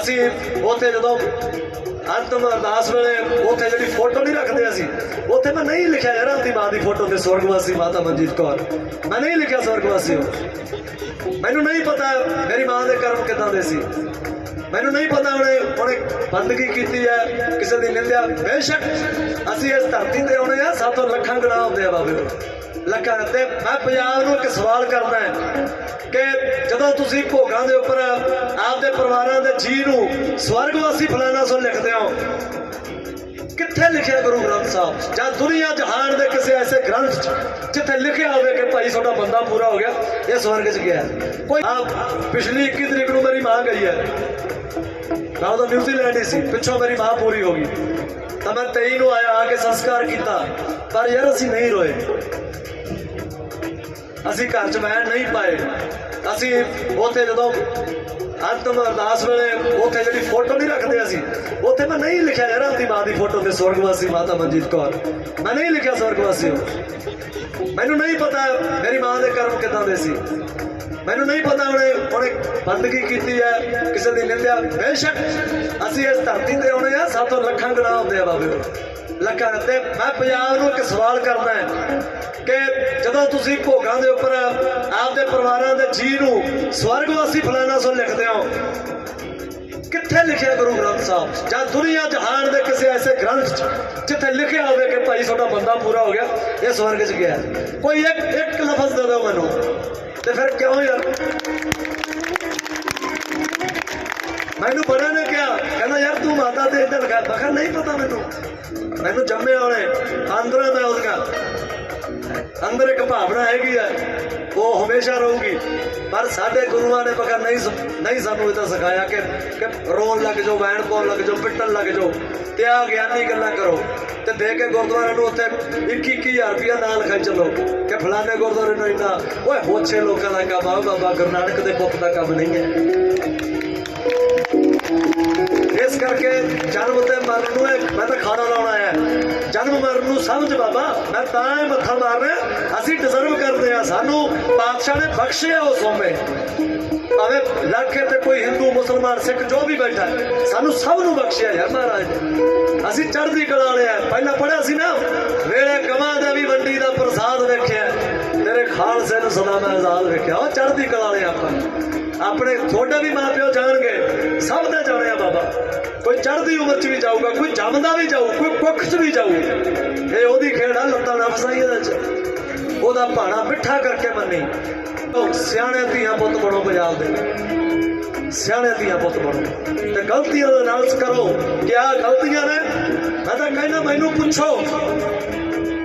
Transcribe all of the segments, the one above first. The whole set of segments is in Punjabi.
ਅਸੀਂ ਉੱਥੇ ਜਦੋਂ ਅੰਤਮ ਅਰਦਾਸ ਵੇਲੇ ਉੱਥੇ ਜਿਹੜੀ ਫੋਟੋ ਨਹੀਂ ਰੱਖਦੇ ਅਸੀਂ, ਉੱਥੇ ਮੈਂ ਨਹੀਂ ਲਿਖਿਆ ਯਾਰ ਆਪਣੀ ਮਾਂ ਦੀ ਫੋਟੋ ਤੇ ਸਵਰਗਵਾਸੀ ਮਾਤਾ ਮਨਜੀਤ ਕੌਰ। ਮੈਂ ਨਹੀਂ ਲਿਖਿਆ ਸਵਰਗਵਾਸੀ ਉਹ। ਮੈਨੂੰ ਨਹੀਂ ਪਤਾ ਮੇਰੀ ਮਾਂ ਦੇ ਕਰਮ ਕਿਦਾਂ ਦੇ ਸੀ। ਮੈਨੂੰ ਨਹੀਂ ਪਤਾ ਉਹਨੇ ਉਹਨੇ ਬੰਦਗੀ ਕੀਤੀ ਹੈ, ਕਿਸੇ ਦੀ ਨਿੰਦਿਆ। ਬੇਸ਼ੱਕ ਅਸੀਂ ਇਸ ਧਰਤੀ ਤੇ ਆਉਣੇ ਆ, ਸਾਤੋਂ ਲੱਖਾਂ ਗੁਨਾਹ ਹੁੰਦੇ ਆ ਬਾਬੇ ਲੱਗਾ ਤੇ ਮੈਂ ਪੰਜਾਬ ਨੂੰ ਇੱਕ ਸਵਾਲ ਕਰਦਾ ਕਿ ਜਦੋਂ ਤੁਸੀਂ ਭੋਗਾਂ ਦੇ ਉੱਪਰ ਆਪਦੇ ਪਰਿਵਾਰਾਂ ਦੇ ਜੀ ਨੂੰ ਸਵਰਗਵਾਸੀ ਫਲਾਣਾ ਸੋ ਲਿਖਦੇ ਹੋ, ਕਿੱਥੇ ਲਿਖਿਆ ਗੁਰੂ ਗ੍ਰੰਥ ਸਾਹਿਬ? ਜਾਂ ਦੁਨੀਆ ਜਹਾਨ ਦੇ ਕਿਸੇ ਐਸੇ ਗ੍ਰੰਥ 'ਚ ਜਿੱਥੇ ਲਿਖਿਆ ਹੋਵੇ ਕਿ ਭਾਈ ਤੁਹਾਡਾ ਬੰਦਾ ਪੂਰਾ ਹੋ ਗਿਆ, ਇਹ ਸਵਰਗ 'ਚ ਗਿਆ। ਕੋਈ ਆਪ ਪਿਛਲੀ 21 ਤਰੀਕ ਨੂੰ ਮੇਰੀ ਮਾਂ ਗਈ ਹੈ। ਮੈਂ ਉਦੋਂ ਨਿਊਜ਼ੀਲੈਂਡ ਹੀ ਸੀ, ਪਿੱਛੋਂ ਮੇਰੀ ਮਾਂ ਪੂਰੀ ਹੋ ਗਈ। ਤਾਂ ਮੈਂ 23 ਨੂੰ ਆਇਆ ਆ ਕੇ ਸੰਸਕਾਰ ਕੀਤਾ, ਪਰ ਯਾਰ ਅਸੀਂ ਨਹੀਂ ਰੋਏ। ਅਸੀਂ ਘਰ 'ਚ ਬਹਿਣ ਨਹੀਂ ਪਾਏ। ਅਸੀਂ ਉੱਥੇ ਜਦੋਂ ਅੰਤਮ ਅਰਦਾਸ ਵੇਲੇ ਉੱਥੇ ਜਿਹੜੀ ਫੋਟੋ ਨਹੀਂ ਰੱਖਦੇ ਅਸੀਂ, ਉੱਥੇ ਮੈਂ ਨਹੀਂ ਲਿਖਿਆ ਯਾਰ ਆਪਣੀ ਮਾਂ ਦੀ ਫੋਟੋ ਤੇ ਸਵਰਗਵਾਸੀ ਮਾਤਾ ਮਨਜੀਤ ਕੌਰ। ਮੈਂ ਨਹੀਂ ਲਿਖਿਆ ਸਵਰਗਵਾਸੀ ਉਹ ਮੈਨੂੰ ਨਹੀਂ ਪਤਾ ਮੇਰੀ ਮਾਂ ਦੇ ਕਰਮ ਕਿਦਾਂ ਦੇ ਸੀ। ਮੈਨੂੰ ਨਹੀਂ ਪਤਾ ਉਹਨੇ ਉਹਨੇ ਬੰਦਗੀ ਕੀਤੀ ਹੈ, ਕਿਸੇ ਦੀ ਨਿੰਦਿਆ। ਬੇਸ਼ੱਕ ਅਸੀਂ ਇਸ ਧਰਤੀ ਤੇ ਆਉਣੇ ਆ, ਸਾਤੋਂ ਲੱਖਾਂ ਗੁਨਾਹ ਹੁੰਦੇ ਆ ਬਾਬੇ ਲੱਖਾਂ ਤੇ ਮੈਂ ਪੰਜਾਬ ਨੂੰ ਇੱਕ ਸਵਾਲ ਕਰਦਾ ਜਦੋਂ ਤੁਸੀਂ ਭੋਗਾਂ ਦੇ ਉੱਪਰ ਆਪਦੇ ਪਰਿਵਾਰਾਂ ਦੇ ਜੀ ਨੂੰ ਸਵਰਗਵਾਸੀ ਫਲਾਣਾ ਸੋ ਲਿਖਦੇ ਹੋ, ਕਿੱਥੇ ਲਿਖਿਆ ਗੁਰੂ ਗ੍ਰੰਥ ਸਾਹਿਬ? ਜਾਂ ਦੁਨੀਆ ਜਹਾਨ ਦੇ ਕਿਸੇ ਐਸੇ ਗ੍ਰੰਥ 'ਚ ਜਿੱਥੇ ਲਿਖਿਆ ਹੋਵੇ ਕਿ ਭਾਈ ਤੁਹਾਡਾ ਬੰਦਾ ਪੂਰਾ ਹੋ ਗਿਆ, ਇਹ ਸਵਰਗ 'ਚ ਗਿਆ। ਕੋਈ ਇੱਕ ਇੱਕ ਲਫ਼ਜ਼ ਦੇ ਦਿਓ ਮੈਨੂੰ, ਤੇ ਫਿਰ ਕਿਉਂ ਯਾਰ? ਮੈਨੂੰ ਬੜਾ ਨੇ ਕਿਹਾ, ਕਹਿੰਦਾ, ਯਾਰ ਤੂੰ ਮਾਤਾ ਤੇ ਇੱਧਰ ਲਗਾ ਮੈਂ ਨਹੀਂ ਪਤਾ ਮੈਨੂੰ। ਮੈਨੂੰ ਜੰਮੇ ਵਾਲੇ ਅੰਦਰੋਂ ਮੈਂ ਉਹਦਾ ਅੰਦਰ ਇੱਕ ਭਾਵਨਾ ਹੈਗੀ ਹੈ ਉਹ ਹਮੇਸ਼ਾ ਰਹੂਗੀ। ਪਰ ਸਾਡੇ ਗੁਰੂਆਂ ਨੇ ਬਕਾ ਨਹੀਂ ਨਹੀਂ ਸਾਨੂੰ ਇਹ ਤਾਂ ਸਿਖਾਇਆ ਕਿ ਕਿ ਰੋਣ ਲੱਗ ਜਾਓ ਵੈਣ ਪਾਉਣ ਲੱਗ ਜਾਓ, ਪਿੱਟਣ ਲੱਗ ਜਾਓ, ਤੇ ਆ ਗਿਆਨੀ ਗੱਲਾਂ ਕਰੋ। ਤੇ ਦੇ ਕੇ ਗੁਰਦੁਆਰੇ ਨੂੰ ਉੱਥੇ 21000 ਰੁਪਇਆ ਨਾਲ ਖਾਈ ਚੱਲੋ ਕਿ ਫਲਾਣੇ ਗੁਰਦੁਆਰੇ ਨੂੰ ਇੰਨਾ, ਓਏ ਹੋਛੇ ਲੋਕਾਂ ਦਾ ਕੰਮ ਆ ਬਾਬਾ ਗੁਰੂ ਨਾਨਕ ਦੇ ਪੁੱਤ ਦਾ ਕੰਮ ਨਹੀਂ ਹੈ। ਇਸ ਕਰਕੇ ਜਨਮ ਤੇ ਮਰਨ ਨੂੰ ਇੱਕ ਮੈਂ ਤਾਂ ਖਾਣਾ ਲਾਉਣਾ ਹੈ ਜਨਮ ਮਰਨ ਨੂੰ ਸਮਝ ਬਾਬਾ, ਮੈਂ ਤਾਂ ਇਹ ਮੱਥਾ ਮਾਰ ਰਿਹਾ। ਅਸੀਂ ਡਿਜ਼ਰਵ ਕਰਦੇ ਆ ਸਾਨੂੰ ਪਾਤਸ਼ਾਹ ਨੇ ਬਖਸ਼ਿਆ ਉਹ ਸੋਮੇ। ਭਾਵੇਂ ਲੱਖੇ ਤੇ ਕੋਈ ਹਿੰਦੂ, ਮੁਸਲਮਾਨ, ਸਿੱਖ ਜੋ ਵੀ ਬੈਠਾ ਸਾਨੂੰ ਸਭ ਨੂੰ ਬਖਸ਼ਿਆ ਯਾਰ ਮਹਾਰਾਜ। ਨੇ ਅਸੀਂ ਚੜ੍ਹਦੀ ਕਲਾ ਵਾਲੇ ਆ ਪਹਿਲਾਂ ਪੜਿਆ ਸੀ ਨਾ, ਵੇਲੇ ਗਵਾਂ ਦਾ ਵੀ ਵੰਡੀ ਦਾ ਪ੍ਰਸਾਦ ਵੇਖਿਆ। ਤੇਰੇ ਖਾਲਸੇ ਨੂੰ ਸਦਾ ਮੈਂ ਆਜ਼ਾਦ ਵੇਖਿਆ। ਉਹ ਚੜ੍ਹਦੀ ਕਲਾ ਵਾਲੇ ਆਪਾਂ। ਆਪਣੇ ਤੁਹਾਡੇ ਵੀ ਮਾਪਿਓ ਜਾਣਗੇ, ਸਭ ਦਾ ਜਾਣੇ। ਕੋਈ ਚੜ੍ਹਦੀ ਉਮਰ 'ਚ ਵੀ ਜਾਊਗਾ, ਕੋਈ ਜੰਮਦਾ ਵੀ ਜਾਊ, ਕੋਈ ਕੁੱਖ 'ਚ ਵੀ ਜਾਊ। ਇਹ ਉਹਦੀ ਖੇਡ ਆ ਲੱਤਾਂ ਨਾ ਫਸਾਈ ਇਹਦੇ 'ਚ। ਉਹਦਾ ਭਾਣਾ ਮਿੱਠਾ ਕਰਕੇ ਮੰਨੀ। ਉਹ ਸਿਆਣੇ ਧੀਆਂ ਪੁੱਤ ਬਣੋ ਪੰਜਾਬ ਦੇ। ਸਿਆਣੇ ਧੀਆਂ ਪੁੱਤ ਬਣੋ। ਤੇ ਗਲਤੀਆਂ ਦਾ ਨਾਲਸ ਕਰੋ ਕਿ ਆ ਗਲਤੀਆਂ ਨੇ, ਮੈਂ ਤਾਂ ਕਹਿੰਦਾ ਮੈਨੂੰ ਪੁੱਛੋ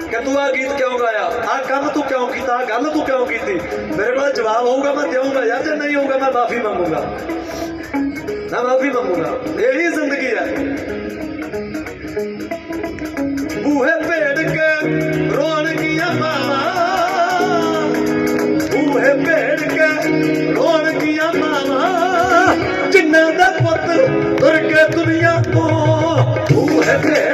ਕਿ ਤੂੰ ਆ ਗੀਤ ਕਿਉਂ ਗਾਇਆ? ਆ ਕੰਮ ਤੂੰ ਕਿਉਂ ਕੀਤਾ? ਆਹ ਗੱਲ ਤੂੰ ਕਿਉਂ ਕੀਤੀ? ਮੇਰੇ ਕੋਲ ਜਵਾਬ ਹੋਊਗਾ, ਮੈਂ ਦੇਵਾਂਗਾ ਯਾਰ, ਜੇ ਨਹੀਂ ਹੋਊਗਾ, ਮੈਂ ਮਾਫੀ ਮੰਗੂਗਾ। ਮੈਂ ਮਾਫੀ ਮੰਗੂਗਾ। ਇਹੀ ਜ਼ਿੰਦਗੀ ਹੈ ਬੂਹੇ ਭੇੜ ਕੇ ਰੋਣਗੀਆਂ ਮਾਵਾਂ। ਬੂਹੇ ਭੇੜ ਕੇ ਰੋਣਗੀਆਂ ਮਾਵਾਂ। ਜਿਨ੍ਹਾਂ ਦਾ ਪੁੱਤ ਤੁਰ ਕੇ ਦੁਨੀਆ ਤੋਂ ਬੂਹੇ ਭੇੜ ਕੇ